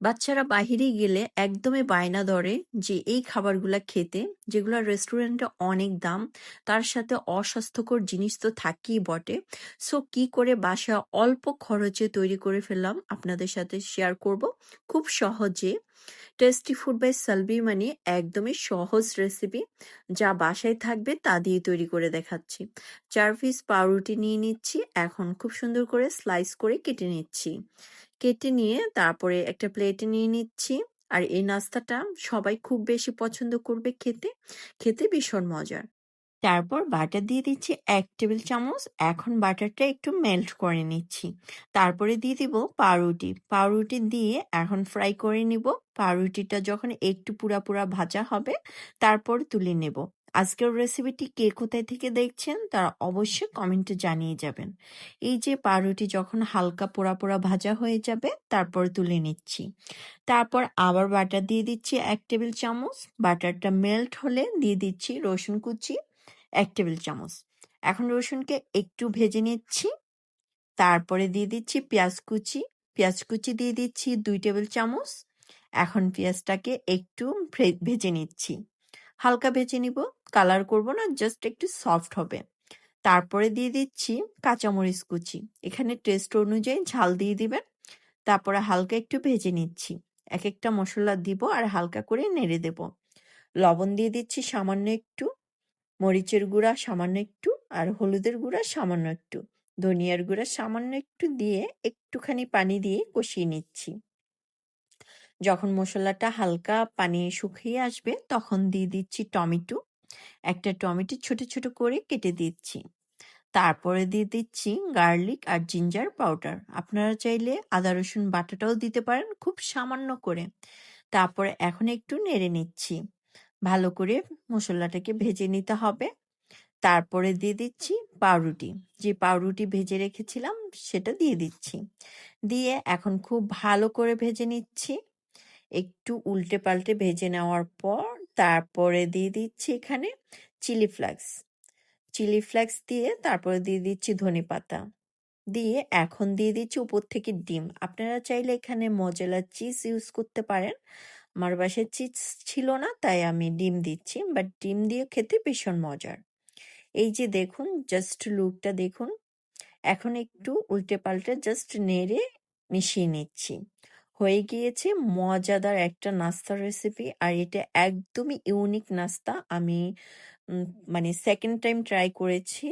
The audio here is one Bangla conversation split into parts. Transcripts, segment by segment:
বাচ্চারা বাহিরে গেলে একদমই বায়না ধরে যে এই খাবারগুলা খেতে যেগুলো রেস্টুরেন্টে অনেক দাম, তার সাথে অস্বাস্থ্যকর জিনিস তো থাকেই বটে। সো কি করে বাসা অল্প খরচে তৈরি করে ফেললাম, আপনাদের সাথে শেয়ার করব। খুব সহজে। টেস্টি ফুড বাই সালবি মানে একদমই সহজ রেসিপি যা বাসায় থাকবে তা দিয়ে তৈরি করে দেখাচ্ছি। চার পিস পাউরুটি নিয়ে নিচ্ছি, এখন খুব সুন্দর করে স্লাইস করে কেটে নিচ্ছি। কেটে নিয়ে তারপরে একটা প্লেটে নিয়ে নিচ্ছি। আর এই নাস্তাটা সবাই খুব বেশি পছন্দ করবে খেতে খেতে ভীষণ মজার। তারপর বাটার দিয়ে দিচ্ছি এক টেবিল চামচ, এখন বাটারটা একটু মেল্ট করে নিচ্ছি। তারপরে দিয়ে দিব পাউরুটি। পাউরুটি দিয়ে এখন ফ্রাই করে নিব। পাউরুটিটা যখন একটু পুরা পুরা ভাজা হবে, তারপর তুলে নেব। আজকের রেসিপিটি কে কোথায় থেকে দেখছেন, তারা অবশ্যই কমেন্টে জানিয়ে যাবেন। এই যে পাউরুটি যখন হালকা পোড়া পোড়া ভাজা হয়ে যাবে, তারপর তুলে নিচ্ছি। তারপর আবার বাটার দিয়ে দিচ্ছি এক টেবিল চামচ, বাটারটা মেল্ট হলে দিয়ে দিচ্ছি রসুন কুচি এক টেবিল চামচ। এখন রসুনকে একটু ভেজে নিচ্ছি। তারপরে দিয়ে দিচ্ছি পেঁয়াজ কুচি। পেঁয়াজ কুচি দিয়ে দিচ্ছি দুই টেবিল চামচ। এখন পেঁয়াজটাকে একটু ভেজে নিচ্ছি। হালকা ভেজে নিব কালার করব না জাস্ট একটু সফট হবে। তারপরে দিয়ে দিচ্ছি কাঁচামরিচ কুচি। এখানে টেস্ট অনুযায়ী ঝাল দিয়ে দিবেন। তারপরে হালকা একটু ভেজে নিচ্ছি। এক একটা মশলা দিব আর হালকা করে নেড়ে দেব। লবণ দিয়ে দিচ্ছি সামান্য একটু, মরিচের গুঁড়া সামান্য একটু আর হলুদের গুঁড়া সামান্য একটু। ধনিয়ার গুঁড়া সামান্য একটু দিয়ে একটুখানি পানি দিয়ে কষিয়ে নিচ্ছি। যখন মশলাটা হালকা পানি শুকিয়ে আসবে, তখন দিয়ে দিচ্ছি টমেটো। একটা টমেটো ছোট ছোট করে কেটে দিচ্ছি। তারপরে দিয়ে দিচ্ছি গার্লিক আর জিঞ্জার পাউডার। আপনারা চাইলে আদা, রসুন বাটাটাও দিতে পারেন খুব সামান্য করে। তারপরে এখন একটু নেড়ে নিচ্ছি। ভালো করে মশলাটাকে ভেজে নিতে হবে। তারপরে দিয়ে দিচ্ছি পাউরুটি। যে পাউরুটি ভেজে রেখেছিলাম, সেটা দিয়ে দিচ্ছি। দিয়ে এখন খুব ভালো করে ভেজে নিচ্ছি। একটু উল্টে পাল্টে ভেজে নেওয়ার পর তারপরে দিয়ে দিচ্ছি এখানে চিলি ফ্লেক্স। চিলি ফ্লেক্স দিয়ে তারপরে দিয়ে দিচ্ছি ধনে পাতা। দিয়ে এখন দিয়ে দিচ্ছি উপর থেকে ডিম। আপনারা চাইলে এখানে মজেলা চিজ ইউজ করতে পারেন। আমার বাসায় চিজ ছিল না, তাই আমি ডিম দিচ্ছি, বাট ডিম দিয়ে খেতে ভীষণ মজার। এই যে দেখুন, জাস্ট লুকটা দেখুন। এখন একটু উল্টে পাল্টে জাস্ট নেড়ে মিশিয়ে নিচ্ছি। হয়ে গিয়েছে। মজাদার একটা নাস্তার রেসিপি আর এটা একদমই ইউনিক নাস্তা। আমি মানে সেকেন্ড টাইম ট্রাই করেছি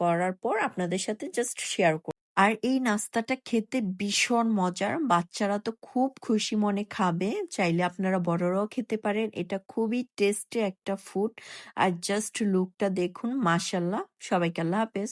করার পর আপনাদের সাথে জাস্ট শেয়ার করব আর এই নাস্তাটা খেতে ভীষণ মজার। বাচ্চারা তো খুব খুশি মনে খাবে। চাইলে আপনারা বড়রাও খেতে পারেন। এটা খুবই টেস্টি একটা ফুড আর জাস্ট লুকটা দেখুন মাশাল্লাহ সবাইকে আল্লাহ হাফেজ।